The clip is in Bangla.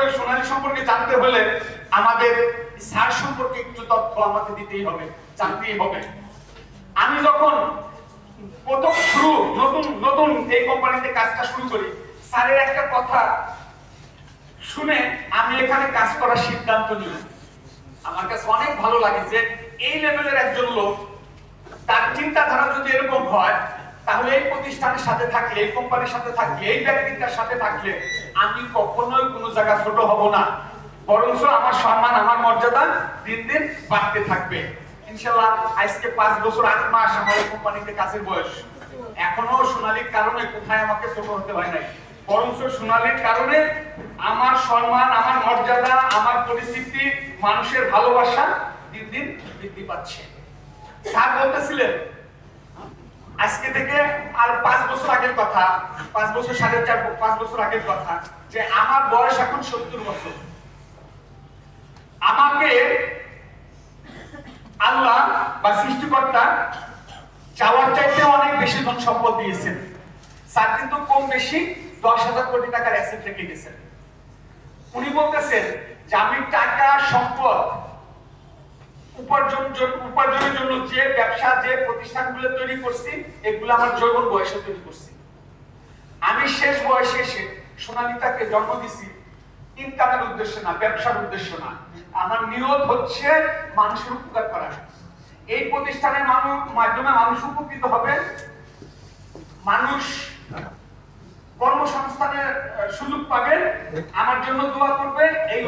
তারপরে সোনালী সম্পর্কে জানতে হলে আমাদের স্যার সম্পর্কে একটু তথ্য আমাকে দিতেই হবে, জানতেই হবে। আমি যখন প্রথম শুরু, নতুন নতুন এই কোম্পানিতে কাজটা শুরু করি, স্যারের একটা কথা শুনে আমি এখানে কাজ করার সিদ্ধান্ত নিই আমার কাছে অনেক ভালো লাগে যে এই লেভেলের একজন লোক, তার চিন্তাধারা যদি এরকম হয় তাহলে এই প্রতিষ্ঠানের সাথে থাকলে, এই কোম্পানির সাথে থাকলে, এই ব্যক্তিটার সাথে থাকলে আমি কখনোই কোনো জায়গা ছোট হব না। বরঞ্চ আমার সম্মান, আমার মর্যাদা দিন দিন বাড়তে থাকবে। ইনশাল্লাহ আজকে পাঁচ বছর, আট মাস আমার কোম্পানিতে কাজের বয়স। এখনও সোনালীর কারণে কোথায় আমাকে ছোট হতে হয় নাই। বরঞ্চ সোনালীর কারণে আমার সম্মান, আমার মর্যাদা, আমার পরিস্থিতি মানুষের ভালোবাসা দিন দিন বৃদ্ধি পাচ্ছে। স্যার বলতেছিলেন আজকে থেকে আর পাঁচ বছর আগের কথা, পাঁচ বছর, সাড়ে চার, পাঁচ বছর আগের কথা, যে আমার বয়স এখন সত্তর বছর। আমাকে আল্লাহ বা সৃষ্টিকর্তা চাওয়ার চাইতে অনেক বেশি ধন সম্পদ দিয়েছেন। স্যার কিন্তু কম বেশি দশ হাজার কোটি টাকার অ্যাসেট রেখে গেছেন। উনি বলতেছেন যে আমি টাকা, সম্পদ উপার্জন জন- উপার্জনের জন্য যে ব্যবসা, যে প্রতিষ্ঠানগুলো তৈরি করছি, এগুলো আমার যৌবন বয়সে তৈরি করছি। আমি শেষ বয়সে এসে সোনালিতাকে জন্ম দিছি ইনকামের উদ্দেশ্যে না, ব্যবসার উদ্দেশ্য না। আমার নিয়ত হচ্ছে মানুষের উপকার করা। এই প্রতিষ্ঠানের মানুষ মাধ্যমে মানুষ উপকৃত হবে। মানুষ কর্মসংস্থানের সুযোগ পাবে। আমার জন্য দোয়া করবে। এই